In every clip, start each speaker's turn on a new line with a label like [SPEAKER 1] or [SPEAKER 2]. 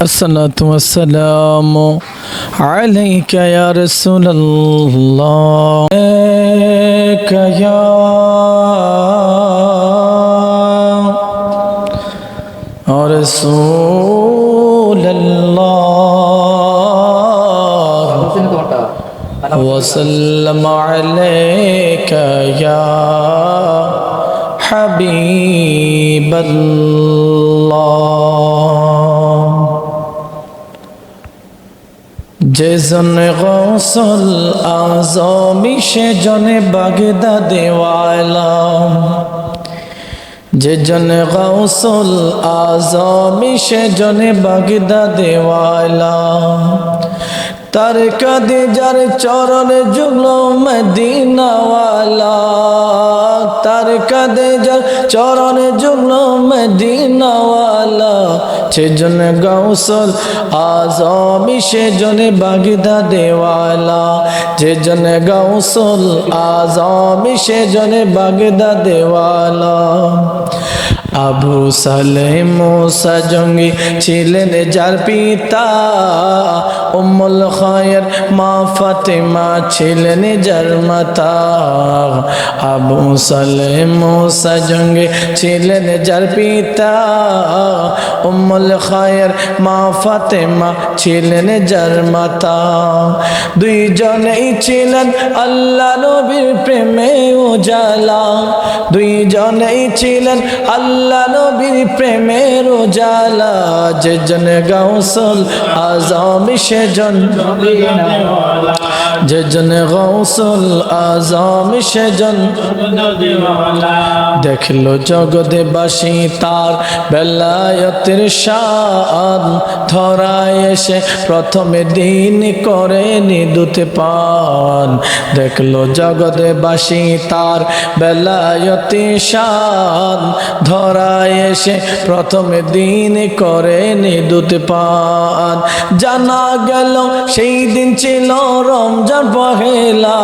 [SPEAKER 1] الصلاة والسلام عليك يا رسول الله. عليك يا رسول الله. وسلم عليك يا حبيب الله. যে জনে গৌসল আজমি সে জনে বাগদা দেওয়ালাম যে জনে গৌসল আজমি সে জনে বাগদা দেওয়ালাম তার কাদে যার চরণে জুগলো মদিনাওয়ালা। তার কাদে যার চরণে জুগলো মদিনাওয়ালা। সেজন্য গৌসল আজমি সেজনে বাগিদা দেওয়ালা। যেজন গৌসল আজমি সেজনে বাগিদা দেওয়ালা। আবু সালে মোসা জঙ্গি ছিলেন যার পিতা উম্মুল খায়ের, মা ফাতেমা ছিলেন যার মাতা। আবু সালে মোসা জঙ্গি ছিলেন যার পিতা উম্মুল খায়ের, মা ফাতেমা ছিলেন যার মাতা। দুইজনেই ছিলেন আল্লাহ নবীর প্রেমে উজালা। দুইজনেই ছিলেন আল্লাহ নবীর প্রেমের উজালা যেজন গৌসল আজম সেজন যেজন গৌসল আজম সেজন দেখল জগদেবাসী তার বেলায়তের সাদ ধরায় এসে প্রথমে দিন করে নিদুতে পান। দেখল জগদেবাসী তার বেলায়তে সাদ ধরায় এসে প্রথমে দিন করে নিদুতে পান। জানা গেল সেই দিন ছিল রমজান পহেলা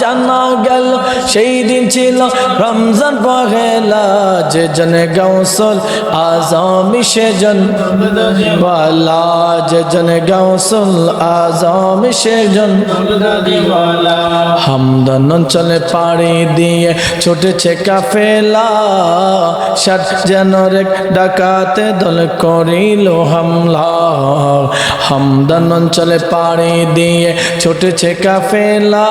[SPEAKER 1] জানা গেল সেই দিন ছিল রমজান পহেলা যে জনে গৌসল আজমি সেজন বালা যে জনে গৌসল আজমি সেজন হামদন চলে পাড়ি দিয়ে ছুটেছে কাফেলা। সাত জানরেক ডাকাতে দল করিল হামলা। হামদান অঞ্চলে পাড়ি দিয়ে ছুটেছে কাফেলা।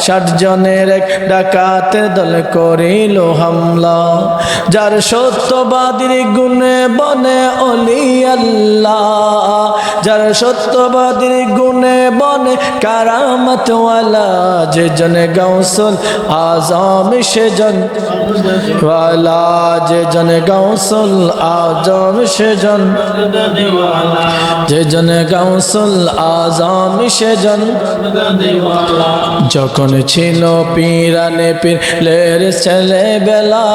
[SPEAKER 1] ষাট জনের এক ডাকাতের দল করিল হামলা। যার সত্যবাদীর গুণে বনে অলি আল্লাহ। যার সত্যবাদীর গুণে বনে কারামতওয়ালা। যে জনে গৌসল আজম সেজন ওয়ালা যে জনে গৌসল আজম সেজন যে জনে গৌসল আজম সেজন যখন ছিল পিরানে পীর লের ছেলে বেলা,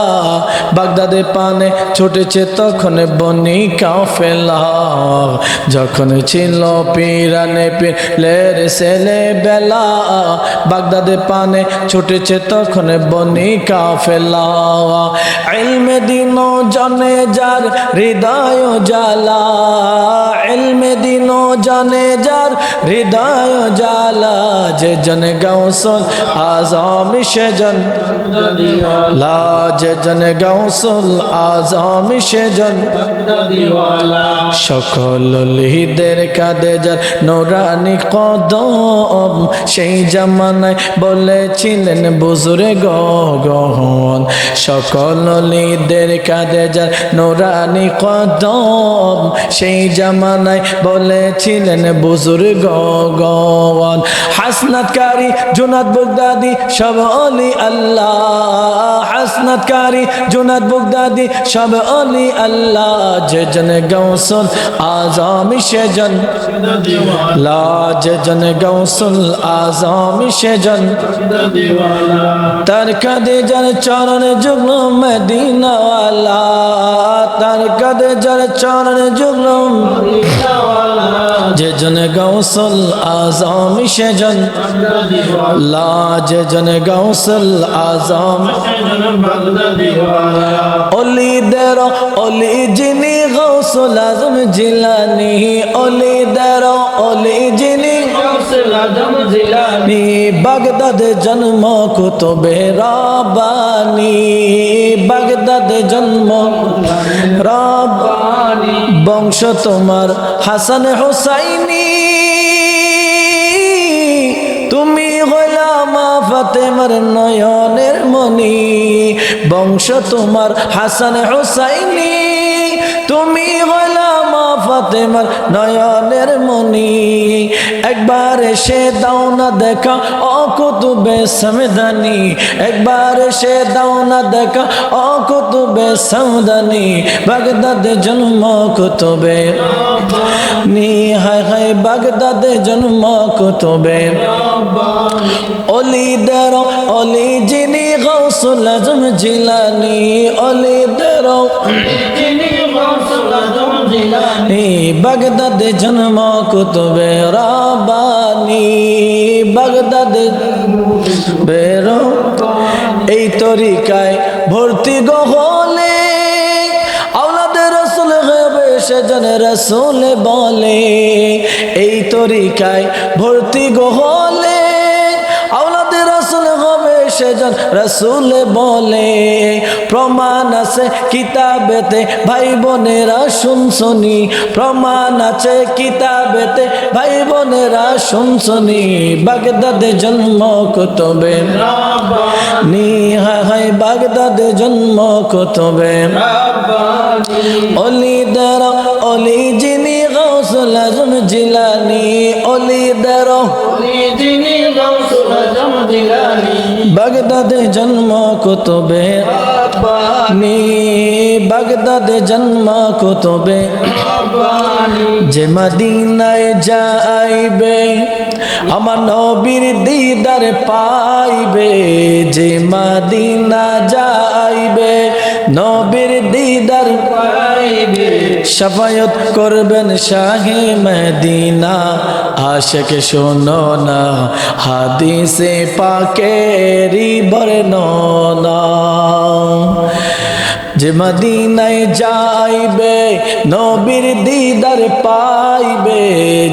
[SPEAKER 1] বাগদাদে পানে ছুটেছে তখন বনি কাফেলা। যখন ছিল পিরানে পীর লের ছেলে বেলা, বাগদাদে পানে ছুটেছে তখন বনি কাফেলা। ইলমে দিন জনে যার হৃদয় জালা ইলমে দিন জনে যার হৃদয় জালা যে জন গৌসল আজম সেজন। লা, যে জন গৌসল আজম সেজন। সকল লিহিদের কাদে যার নোরানি কদম, সেই জামানায় বলেছিলেন বুজুরে গহন সকল লিদের কাদে যার নোরানি কদম, সেই জামানায় বলেছিলেন, বুজুর্গ গওয়ান হাসনাতকারী, জুনাদ বুগদাদি, সব অলি আল্লাহ, হাসনাতকারী, জুনাদ বুগদাদি, সব অলি আল্লাহ, যে জন গৌসল আজমি সেজন লা, যে জন গৌসল আজমি সেজন তার কাদে যার চরণ যুগ্ন মদিনাওয়ালা তার কাদে যার চরণ যুগ্ন যে জন গৌসল আজম সেজন লা যে জন গৌসল আজম অলিদের অলি যিনি গৌসুল আজম জিলানি অলিদের অলি যিনি নি বাগদাদ জন্ম কুতুবে রাবানি বাগদাদ জন্ম রাবানি বংশ তোমার হাসান হুসাইনি। তুমি হইলামা ফাতেমার নয়নের মনি বংশ তোমার হাসান হুসাইনি। তুমি হইলামা ফাতেমার নয়নের মনি একবার এসে দাও না দেখা অকুতুবে সমদানি। একবার এসে দাও না দেখা, ও কুতুবে সমদানি। বাগদাদে জন্ম কুতুবে। নি, হায় হায়, বাগদাদে জন্ম কুতুবে। অলিদের অলি যিনি গৌসুল আজম জিলানি। অলিদের বাগদাদে জন্ম কুতুবে রাবানি বাগদাদে বেরো। এই তরিকায় ভর্তি গহলে আওলাদের রসুল হবে সেজন রসুল বলে। এই তরিকায় ভর্তি গহলে সেজন রসুল বলে, প্রমাণ আছে কিতাবেতে, ভাই বোনেরা শুনছনি প্রমাণ আছে কিতাবেতে, ভাই বোনেরা শুনছনি বাগদাদে জন্ম কুতবে। নি হায় বাগদাদে জন্ম কুতবে। অলি দার, অলি যিনি গৌসুল জিলানি। অলি দার বাগদাদে জন্ম কুতবে নি বাগদাদে জন্ম কুতবে যে মদিনায় যাইবে আমার নবীর দিদার পাইবে। যে মদিনা যাইবে নবীর দিদার পাইবে। সাফায়ত করবেন শাহে মদিনা। আশেক শোনো না, হাদিসে পাকেরি বর্ণনা। যে মদিনায় যাইবে, নবীর দিদার পাইবে।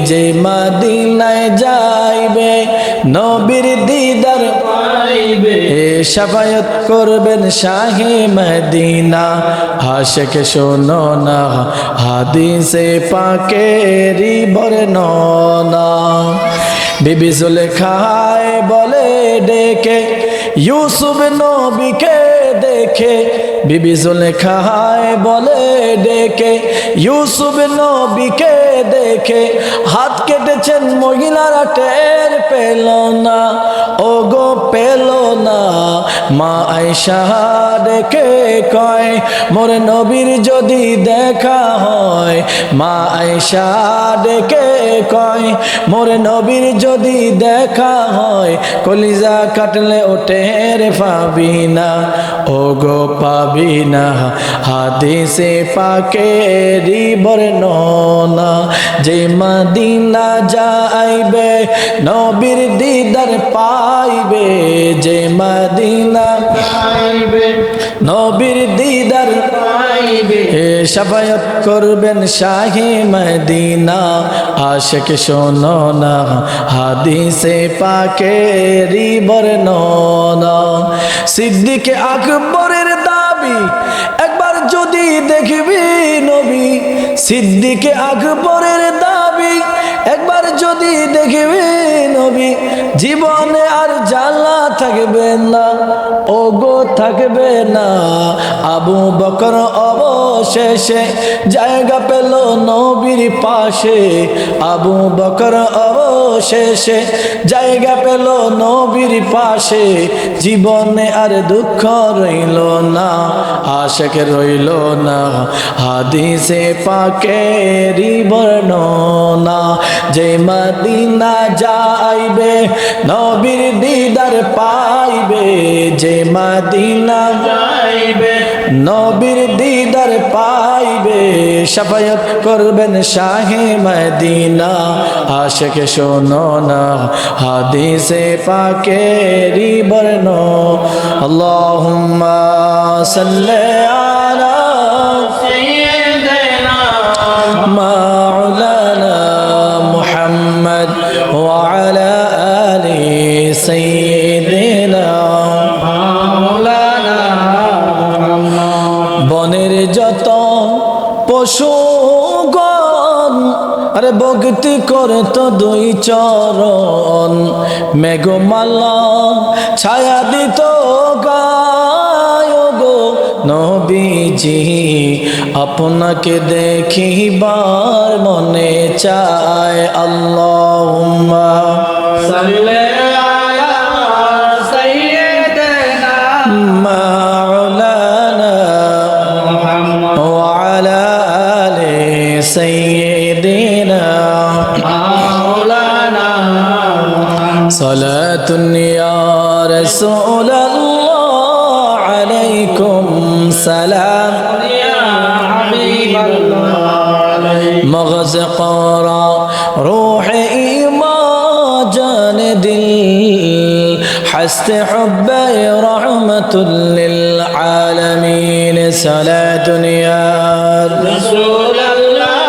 [SPEAKER 1] যে মদিনায় যাইবে, নবীর দিদার পাইবে। সাফায়ত করবেন শাহে মদিনা। আশেক শোনো না, হাদিসে পাকেরি বর্ণনা। বিবি জুলেখায় বলে ডেকে, ইউসুফ নবীকে দেখে। বিবি জুলেখায় বলে ডেকে ইউসুফ নবীকে দেখে হাত কেটেছেন, মহিলারা টের পেল না। ও গো পেল না। মা আয়সা ডেকে কয়, মোর নবীর যদি দেখা হয়। মা আয়সা ডেকে কয়, মোর নবীর যদি দেখা হয়, কলিজা কাটলে ওঠে রে পাবি না। ও গো পাবি না। হাদিসে পাকেরি বর্ণনা যে মদিনা যাইবে, নবীর দিদার পাইবে। যে মদিনা পাইবে নবীর দিদার পাইবে। সাফায়ত করবেন শাহি মদিনা। আশেক শোনো না। হাদিসে পাকেরি বর্ণনা সিদ্দিকে আকবরের দাবি, একবার যদি দেখবি নবী, সিদ্দিকে আকবরের দাবি, একবার যদি দেখবি নবী, জীবনে আর জ্বালা থাকবে না, ওগো থাকবে না। আবু বকর অবশেষে জায়গা পেল নবীর পাশে। আবু বকর অবশেষে জায়গা পেল নবীর পাশে। জীবনে আর দুঃখ রইল না, আশেক রইল না। হাদিসে পাকেরি বর্ণনা, যে মদিনা যাইবে নবীর দিদার পাইবে যে মাদিনা যাইবে। নবীর দিদার পাইবে সাফায়ত করবেন শাহে মদিনা। আশেক শোনো না হাদিসে পাকেরি বর্ণ আল্লাহুম্মা সাল্লি গন আরে ভক্তি করে তো দুই চরণ। মেঘমালা ছায়া দিত গায় নবীজি। আপনাকে দেখিবার মনে চায় আল্লাহুম্মা। মাওলানা للعالمين صلاة يا
[SPEAKER 2] رسول الله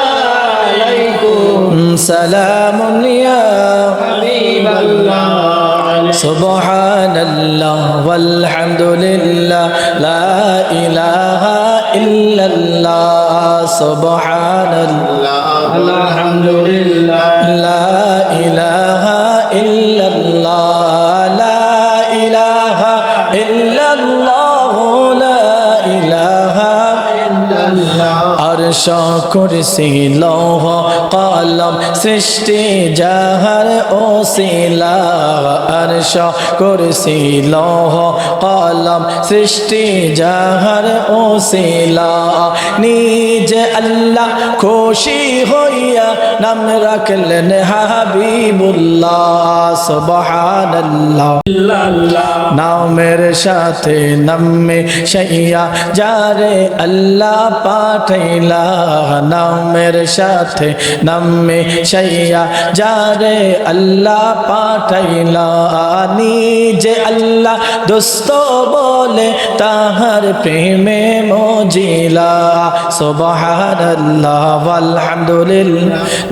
[SPEAKER 2] عليكم.
[SPEAKER 1] سلام يا
[SPEAKER 2] حبيب الله.
[SPEAKER 1] سبحان الله والحمد لله لا إله إلا الله. سبحان الله আশা করছিল কলম সৃষ্টি যাহার ও শিলা। আরশ করছিল কলম সৃষ্টি যাহার ও শিলা। নিজ আল্লাহ খুশি হইয়া نم رکھ لینے حبیب اللہ سبحان اللہ ناؤ میرے شاہ نم شیا جارے اللہ پاٹھلا ناؤ میرے شاہ نم شیا جارے اللہ پاٹھلا نیجے اللہ، دوستو بولے تاہر پہ میں موجیلا سبحان اللہ والحمدللہ۔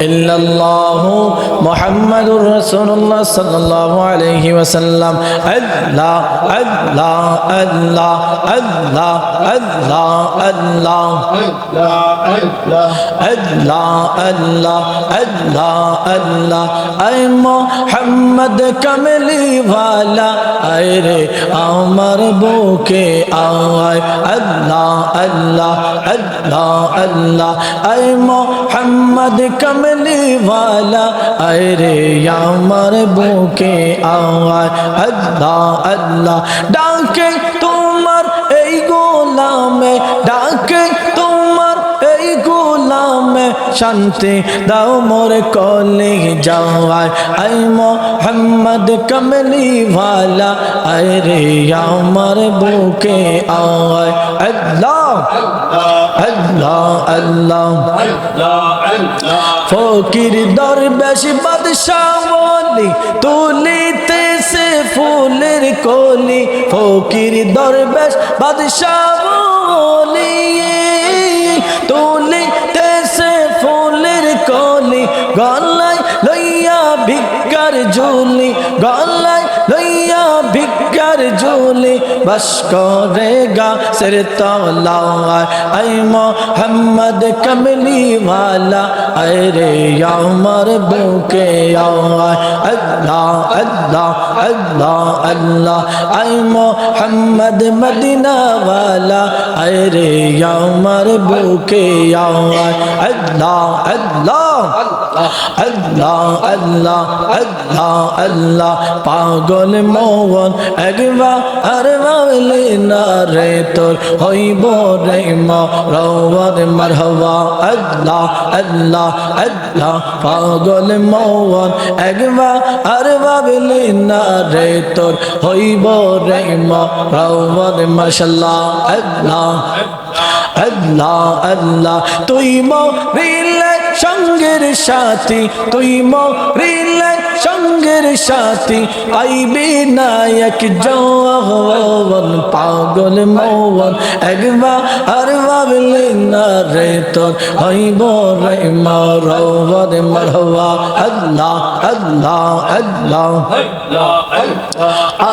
[SPEAKER 1] إلا الله محمد رسول الله صلى الله عليه وسلم الله الله الله الله الله الله
[SPEAKER 2] الله الله
[SPEAKER 1] الله الله الله أي محمد كملي والا أي ري أمر بوكي آي الله الله الله الله أي محمد كملي কমলিওয়ালা আরে আমার বুকে আওয়াজ আল্লাহ আল্লাহ। ডাকে তোমার এই গোলামে ডাকে শান্তি দাও মোর কলে যাওয়ায় আই মোহাম্মদ কমলি ওয়ালা, আয় রে আমার বুকে আয়। আল্লাহ আল্লাহ আল্লাহ। ফকির দরবেশ বাদশাহ বলি, তুলিতেছে ফুলের কলি। ফকির দরবেশ বাদশাহ ফুলের কলি গলায় লইয়া ভিক্ষার ঝুলি গলায় লইয়া ভিক্ষার ঝুলি বাস করে গা সের তলায়। আই মোহাম্মদ কমলি ওয়ালা আরে আমার বুকে আয় আল্লাহ আল্লাহ আল্লাহ আল্লাহ, আই মোহাম্মদ মদিনা ওয়ালা আরে আমার বুকে আয় আল্লাহ আল্লাহ আল্লাহ আল্লাহ আল্লাহ আল্লাহ পাগ পাগল মোহন, একবার আর মাওলি না রে তোর, হইব রে মরওয়ার মারহবা। আল্লাহ আল্লাহ আল্লাহ, পাগল মোহন, একবার আর ভাবলি না রে তোর, হইব রে মরওয়ার মাশাল্লাহ আল্লাহ আল্লাহ আল্লাহ, তুই মরিলে সঙ্গের সাথী, তুই মরিলে সঙ্গের সাথী পাইবে না এক জওয়ান, পাগল মৌন একবার আর না রে তোর, হইব রে মরওয়ার মরহবা আল্লাহ আল্লাহ আল্লাহ।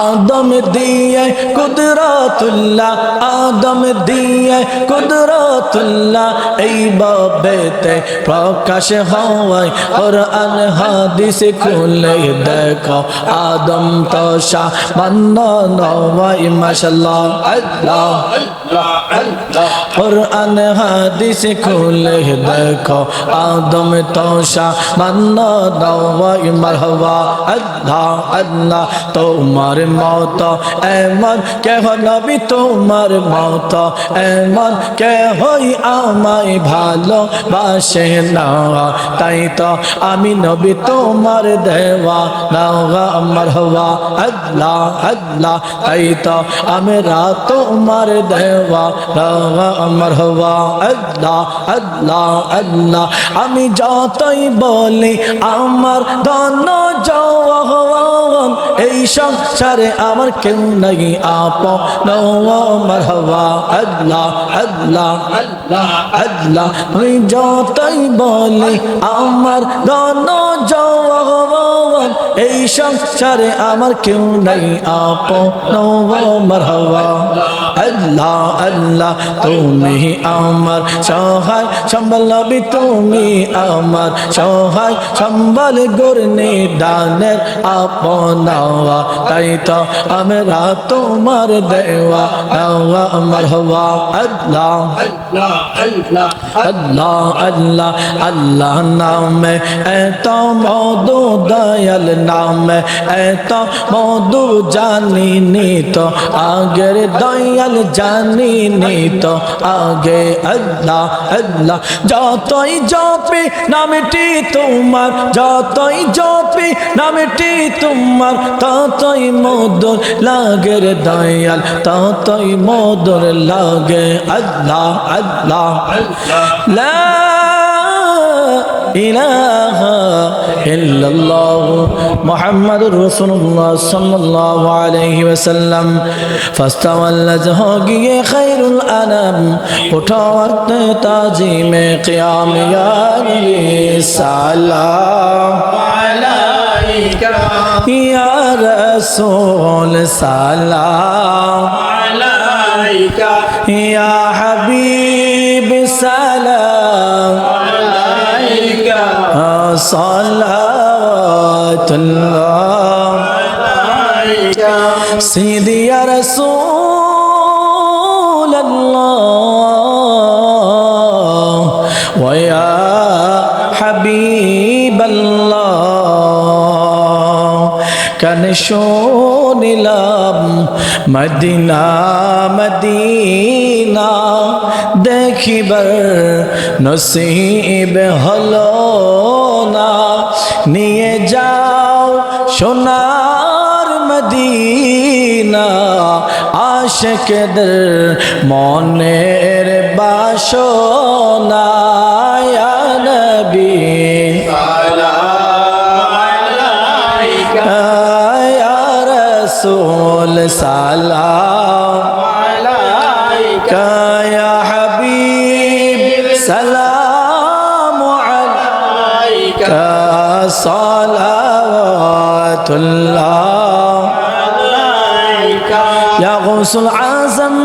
[SPEAKER 1] আদম দিয়ে কুদরতুল্লাহ, আদম দিয়ে কুদরতুল্লাহ, এই বাবেতে প্রকাশ হওয়ায় কোরআন, হাদিস খুলে দেখো। আদম তো শাহ মান্ন নওয়াই মাশাল্লাহ আল্লাহ। কোরআন, হাদিস খুলে দেখো। আদম তো শাহ মান্ন নওয়াই মারহবা, আল্লাহ আল্লাহ। তোমার মত এমন কেহ নবী, তোমার মত এমন কেহই আমায় ভালো বাসে না। তাই তো আমি নবী তোমার দেওয়া নাওয়া আমার হওয়া, আল্লাহ আল্লাহ, তাই তো আমরা তোমার দেওয়া নাওয়া আমার হওয়া, আল্লাহ আল্লাহ আল্লাহ। আমি যতই বলি আমার ধন যাওয়া এই সংসারে আমার কেউ নাই আপ আমার হওয়া, আল্লাহ আল্লাহ আল্লাহ। আল্লাহ আমি যতই বলি, আমার ধন যাওয়া এই সংসারে আমার কেউ নাই আপ আমার হওয়া আল্লাহ আল্লাহ তুমি আমার সহায় সম্বলবি, তুমি আমার সহায় সম্বল গুরনি দানের আপনাওয়া তাই তো আমরা তোমার দেওয়া আমার হওয়া আল্লাহ আল্লাহ আল্লাহ আল্লাহ নামে এত মধু দয়াল নামে এত মধু জানিনি তো আগের দয়াল জানিনি তো আগে আল্লাহ আল্লাহ যতই জপি নামটি তোমার যতই জপি নামটি তোমার ততই মধুর লাগে রে দয়াল ততই মধুর লাগে আল্লাহ আল্লাহ لا. لا إله إلا الله محمد رسول الله صلى الله عليه وسلم. فاستوى الذي خير الأنام وتوت تعظيم قيام يا سلام
[SPEAKER 2] عليك
[SPEAKER 1] يا رسول سلام
[SPEAKER 2] عليك
[SPEAKER 1] يا
[SPEAKER 2] حبيب
[SPEAKER 1] صلوات الله
[SPEAKER 2] عليك
[SPEAKER 1] سيدي يا رسول الله ويا حبيب الله كان শুনিলাম মদিনা মদিনা দেখিবার নসিব হলো না। নিয়ে যাও সোনার মদিনা। আশকেদের মনের বাসনা নবী। ইয়া اللہ. یا غوث العظم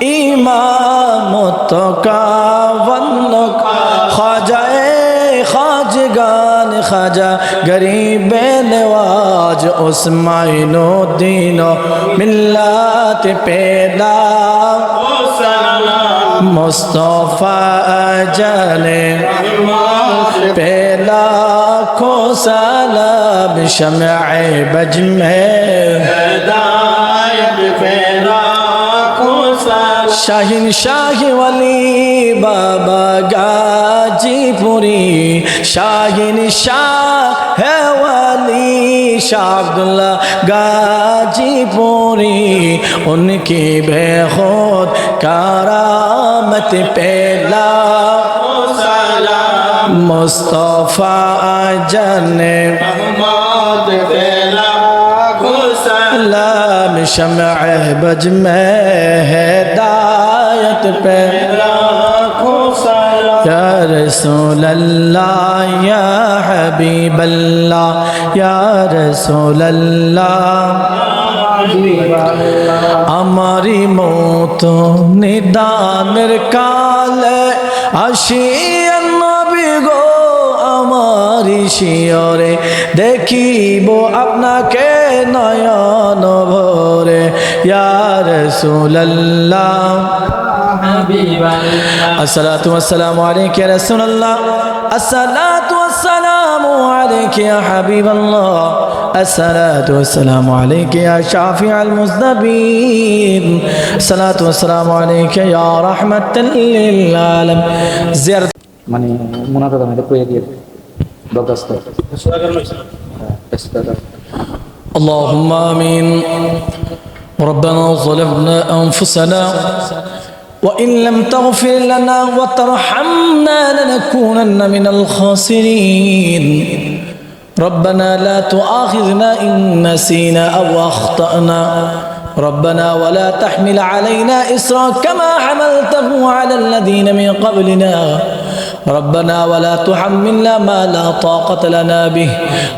[SPEAKER 1] امام متقا ونک خواجہ خواجگان، خواجہ گریب نواج عثمان الدین ملات پیدا. مصطفیٰ جل پیدا. লাখো সালাম শমে বজমে শাহিন শাহি ওয়ালি বাবা গাজীপুরি শাহিন শাহ হেওয়ালি শাহ আব্দুল্লাহ গাজীপুরি उनकी बेखुद कारामत
[SPEAKER 2] पे ला
[SPEAKER 1] مصطفیٰ جن احمد تیرا غسلام شمع
[SPEAKER 2] بج میں
[SPEAKER 1] ہدایت پہ۔ یا رسول اللہ یا حبیب اللہ یا رسول اللہ۔ ہماری موت ندان کال عشیر গো আমারি শিয়রে দেখিব আপনাকে নয়ন ভরে ইয়ার সুল্লাহ الصلاة والسلام عليك يا رسول الله الصلاة والسلام عليك يا حبيب الله الصلاة والسلام عليك يا شافع المذنبين الصلاة والسلام عليك يا رحمة للعالم زيارة
[SPEAKER 3] মানে মোনাজাত আমি কয়ে দিয়ে দরখাস্ত
[SPEAKER 1] اللهم آمين ربنا ظلمنا أنفسنا وإن لم تغفر لنا وترحمنا لنكونن من الخاسرين ربنا لا تؤاخذنا إن نسينا أو أخطأنا ربنا ولا تحمل علينا إسرا كما حملته على الذين من قبلنا ربنا ولا تحملنا ما لا طاقة لنا به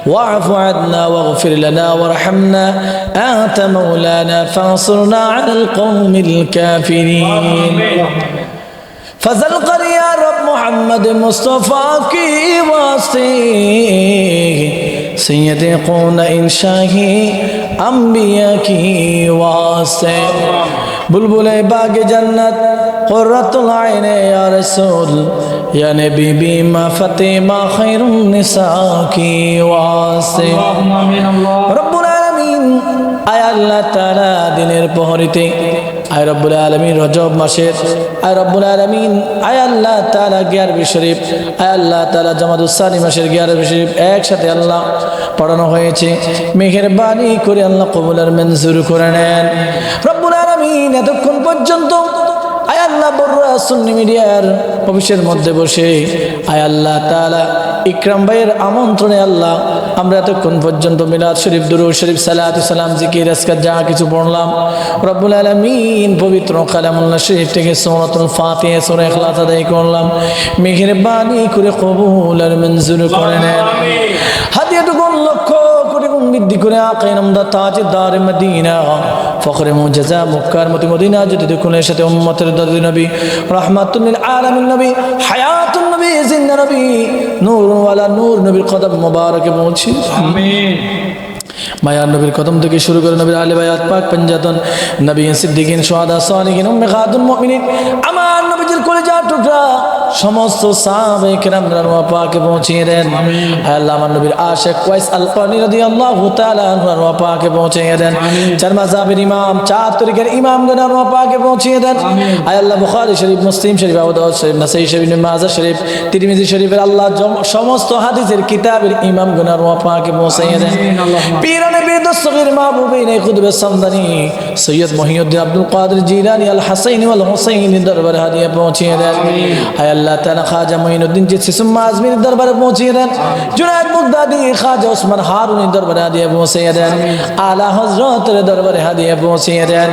[SPEAKER 1] واعف عنا واغفر لنا وارحمنا أنت مولانا فانصرنا على القوم الكافرين فذل يا رب محمد مصطفى کی واسطے سید قون انشاہی انبیاء کی واسطے بلبل باغ جنت قرۃ العین یا رسول يا نبي بما فاطمة خير النساء كي واسي اللهم امين الله رب العالمين আয় আল্লাহ তারা দিনের প্রহরীতে আয় রব্বুল আলমিন রজব মাসের আয় রব্বুল আলমিন আয় আল্লাহ তালা গিয়ার শরীফ আয় আল্লাহ তালা জামাদুসানি মাসের গিয়ার শরীফ একসাথে আল্লাহ পড়ানো হয়েছে। মেঘের বাণী করে আল্লাহ কবুলার মেনজুর করে নেন। রব্বুল আলমিন এতক্ষণ পর্যন্ত আয় আল্লাহ বড়রা সুন্নি মিডিয়ার অফিসের মধ্যে বসে। আয় আল্লাহ তালা ইকরাম ভাইয়ের আমন্ত্রণে আল্লাহ আমরা এতক্ষণ পর্যন্ত মিলাদ শরীফ দুরু শরীফ সালাত সালাম জিকির আজকার যা কিছু পড়লাম। রব্বুল আলমিন পবিত্র কালামুল্লাহ শরীফ থেকে সৌরতুল ফাতে সোরে এখলাস আদায় করলাম। মেঘের বাণী করে কবুল আর মঞ্জুর করে নেন। হাতিয়াটুকু লক্ষ কোটি গুণ বৃদ্ধি করে আকাইন আমদা তাজদার মদিনা। ফখরে মুজাজা মক্কার মতি মদিনা, যদি দেখুনের সাথে উম্মতের দাদি নবী, রহমাতুল্লিল আলামিন নবী, হায়াতুন নবী জিন্দা নবী নূর ওয়ালা নূর নবীর কদম মোবারকে পৌঁছি মায়ার নবীর কদম থেকে শুরু করে নবীর আলী বায়াত পাক পঞ্জাতন নবী সিদ্দিকিন সোহাদা সালিকিন উম্মে খাতুন মুমিনিন আমার নবীজির কলেজা টুকরা সমস্ত সাহাবে পাকে পৌঁছিয়ে দেন। আল্লাহ আমার নবীর আশেক ওয়াইস আল কানি রাদিয়াল্লাহু তাআলা আনহু পাকে পৌঁছিয়ে দেন। চার মাযহাবের ইমাম চার তরিকার ইমাম গণ রানুয়া পাকে পৌঁছিয়ে দেন। আয় আল্লাহ বুখারী শরীফ মুসলিম শরীফ আবু দাউদ শরীফ নাসাই শরীফ মাজাহ শরীফ তিরমিজি শরীফের আল্লাহ সমস্ত হাদিসের কিতাবের ইমাম গণ রানুয়া পাকে পৌঁছিয়ে দেন। পীরানে বেদস্তগীর মাহবুবিন খুদবে সামদানি। সৈয়দ মহিউদ্দিন আব্দুল কাদের জিলানি আল হাসাইন ওয়াল হুসাইন দরবারে হাদিয়া পৌঁছিয়ে দেন। আয় আল্লাহ তাআলা খাজা মঈনুদ্দিন চিশতি সুম্মা আজমির দরবারে পৌঁছিয়ে দেন। জুনায়েদ মুগদাদি খাজা ওসমান হারুনি দরবারে হাদিয়া পৌঁছিয়ে দেন। আলা হযরতের দরবারে হাদিয়া পৌঁছিয়ে দেন।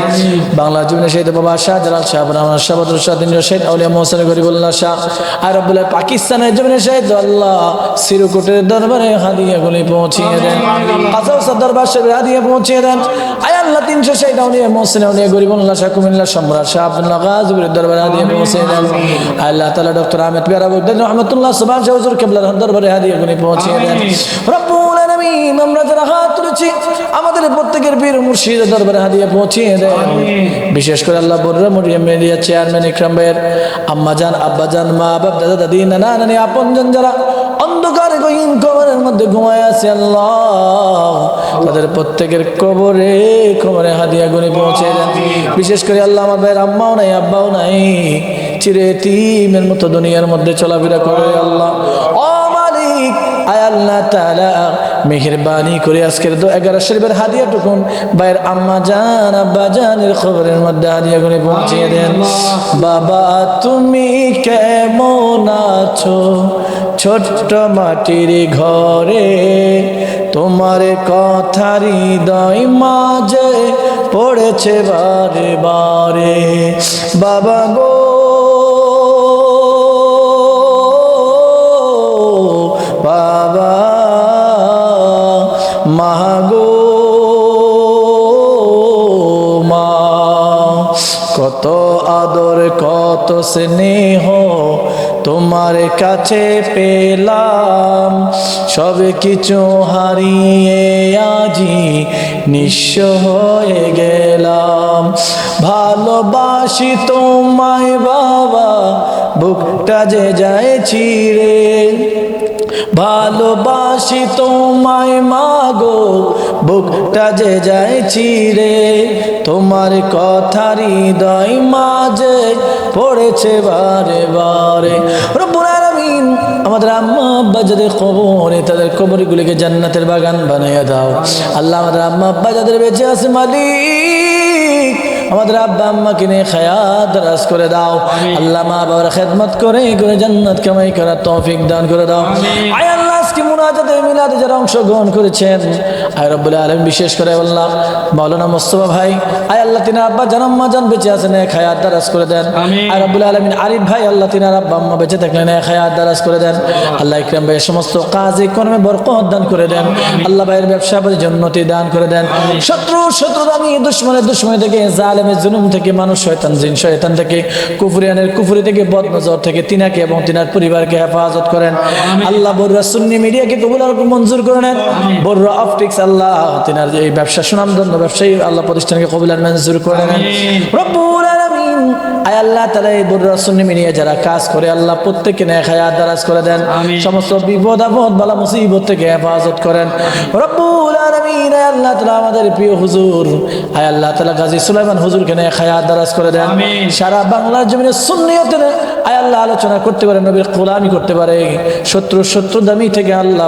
[SPEAKER 1] বাংলা জীবনে শহীদ বাবা শাহ রহমান শাহ বদর শাহ দিন শহীদ আউলিয়া মোহসেন গরিবুল্লাহ শাহ। আর পাকিস্তানের জীবনে শহীদ আল্লাহ সিরুকুটের দরবারে হাদিয়া গুলি পৌঁছিয়ে দেন। কাসাউসা দরবার শরীফ হাদিয়া পৌঁছিয়ে দেন। আয় আল্লাহ তিনশো শহীদ আউলিয়া মোহসেন আউলিয়া গরিবুল্লাহ শাহ কুমিল্লাহ সম্রাট শাহ আব্দুল্লাহ গাজীপুরের দরবারে হাদিয়া পৌঁছিয়ে দেন। আল্লাহ তাআলা ডক্টর আহমেদ পিয়ারা বৈদ্য রহমতুল্লাহ কিবলার দরবারে হাদিয়া গুলি পৌঁছিয়ে দেন। রব্বুল আলামিন আমরা যারা হাত তুলেছি আমাদের প্রত্যেকের বীর মুর্শিদের দরবারে হাদিয়া পৌঁছিয়ে দেন। বিশেষ করে আল্লাহ বর্রা মরিয়াম মিডিয়া চেয়ারম্যান ইকরাম ভাইয়ের আম্মা জান আব্বা জান মা বাপ দাদা দাদি নানা নানি আপনজন যারা অন্ধকার গহীন কবরের মধ্যে ঘুমায় আছে আল্লাহ তাদের প্রত্যেকের কবরে কবরে হাদিয়া গুনে পৌঁছে দেন বিশেষ করে আল্লাহ আমার ভাইয়ের আম্মাও নাই, আব্বাও নাই। চিরে তিমের মতো দুনিয়ার মধ্যে চলাফেরা করে আল্লাহ। ও মালিক, আয় আল্লাহ তাআলা মেহেরবানি করে আজকের দো এগারো শরীফের হাদিয়া টুকুন বাইরের আম্মা জান আব্বা জানের খবরের মধ্যে হাদিয়া করে পৌঁছিয়ে দেন। বাবা তুমি কেমন আছো? ছোট্ট মাটির ঘরে তোমার কথা হৃদয় মাঝে পড়েছে বারে বারে। বাবা গো মাগো মা, কত আদর, কত স্নেহ তোমার কাছে পেলাম। সব কিছু হারিয়ে আজি নিঃস্ব হয়ে গেলাম। ভালোবাসি তোমায় বাবা, বুকটা যে যায় ছিঁড়ে। ভালোবাসি তোমায় মাগো বুকটা যে যায় চিরে তোমার কথা হৃদয় মাঝে পড়েছে বারে বারে। আমাদের আম্মা আব্বা যাদের কবরে, তাদের কবরগুলিকে জান্নাতের বাগান বানাইয়া দাও। আল্লাহ আমাদের আম্মা আব্বা যাদের বেঁচে আছে মালিক। আমাদের আব্বা আম্মাকে কিনে খায়াত রাজ করে দাও। আল্লাহ মা বাবার খেদমত করে করে জান্নাত কামাই করার তৌফিক দান করে দাও। আয় আল্লাহ আজকে মুনাজাতে মিলাদে যারা অংশগ্রহণ করেছেন আয় রব্বুল আলম বিশেষ করে বললাম মাওলানা মোস্তফা ভাই আয় আল্লাহ তিনা আব্বা জানাম্মা জান বেঁচে আছেন এক খায়াত দারাজ করে দেন। আয় রব্বুল আলমিন আরিফ ভাই আল্লাহ তিনার আব্বা আম্মা বেঁচে থাকলেন এক খায়াত দারাজ করে দেন। আল্লাহ ইকরাম ভাই সমস্ত কাজে কর্মে বরকত দান করে দেন। আল্লাহ ভাইয়ের ব্যবসা বাণিজ্য উন্নতি দান করে দেন। শত্রু শত্রু দামি দুশ্মনের দুশ্মনী থেকে জালেমের জুলুম থেকে মানুষ শয়তান জিন শয়তান থেকে কুফরিয়ানের কুফরি থেকে বদনজর থেকে তিনাকে এবং তিনার পরিবারকে হেফাজত করেন। আল্লাহ বড়রা সুন্নি মিডিয়াকে কবুল আর মঞ্জুর করে নেন। বড়রা অপটিক্স আল্লাহ তিনার এই ব্যবসা সুনামধন্য ব্যবসায়ী আল্লাহ প্রতিষ্ঠানকে কবুল আর মঞ্জুর করে নেন। রব্বুল আলামিন আয় আল্লাহ তাআলা এই সুন্নি মিডিয়া যারা কাজ করে আল্লাহ প্রত্যেককে নেক হায়াত দারাজ করে দেন। সমস্ত বিপদ আপদ বালা মুসিবত থেকে হেফাজত করেন। রব্বুল আলামিন আয় আল্লাহ তাআলা আমাদের প্রিয় হুজুর আয় আল্লাহ তাআলা গাজী সুলাইমান হুজুরকে নেক হায়াত দারাজ করে দেন। সারা বাংলার জমিনে সুন্নিয়তের আয় আল্লাহ আলোচনা করতে পারে নবীর কোলামি করতে পারে। শত্রু শত্রু দামি থেকে আল্লাহ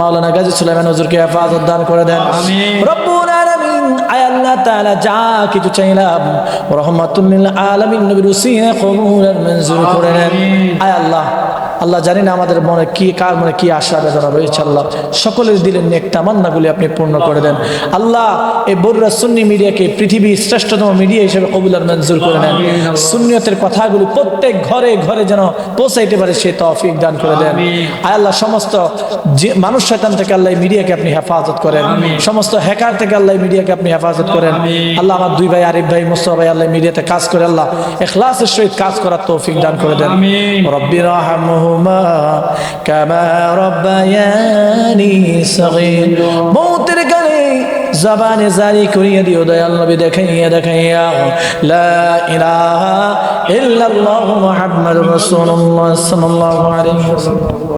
[SPEAKER 1] মাওলানা গাজী সুলাইমান হজুরকে হেফাজত দান করে দেন। রব্বুল আলামিন আয় আল্লাহ তাআলা যা কিছু চাইলাম রহমাতুল লিল আলামিন নবীর উসিলা কবুল আর মঞ্জুর করে নেন আয় আল্লাহ। আল্লাহ জানি না আমাদের মনে কি কার মনে কি আশা বেদনা রয়েছে আল্লাহ। সকলের দিলেন নেক তামান্নাগুলি আপনি পূর্ণ করে দেন। আল্লাহ এই বর্রা সুন্নি মিডিয়াকে পৃথিবীর শ্রেষ্ঠতম মিডিয়া হিসেবে কবুল আর মঞ্জুর করে নেন। সুন্নিয়তের কথাগুলি প্রত্যেক ঘরে ঘরে যেন পৌঁছাইতে পারে সে তৌফিক দান করে দেন। আয় আল্লাহ সমস্ত যে মানুষ শয়তান থেকে আল্লাহ মিডিয়াকে আপনি হেফাজত করেন। সমস্ত হ্যাকার থেকে আল্লাহ মিডিয়াকে আপনি হেফাজত করেন। আল্লাহ আমার দুই ভাই আরিফ ভাই মুস্তফা ভাই আল্লাহ মিডিয়াতে কাজ করে। আল্লাহ এখলাসের সহিত কাজ করার তৌফিক দান করে দেন। রব্বি রাহমহুমা কামা রব্বায়ানি সগীর। মৌতের গানে জবানে জারি করিয়া দিও, দয়াল নবী দেখাইয়া দেখাইয়া। লা ইলাহা ইল্লাল্লাহু মুহাম্মাদুর রাসূলুল্লাহ সাল্লাল্লাহু আলাইহি ওয়াসাল্লাম।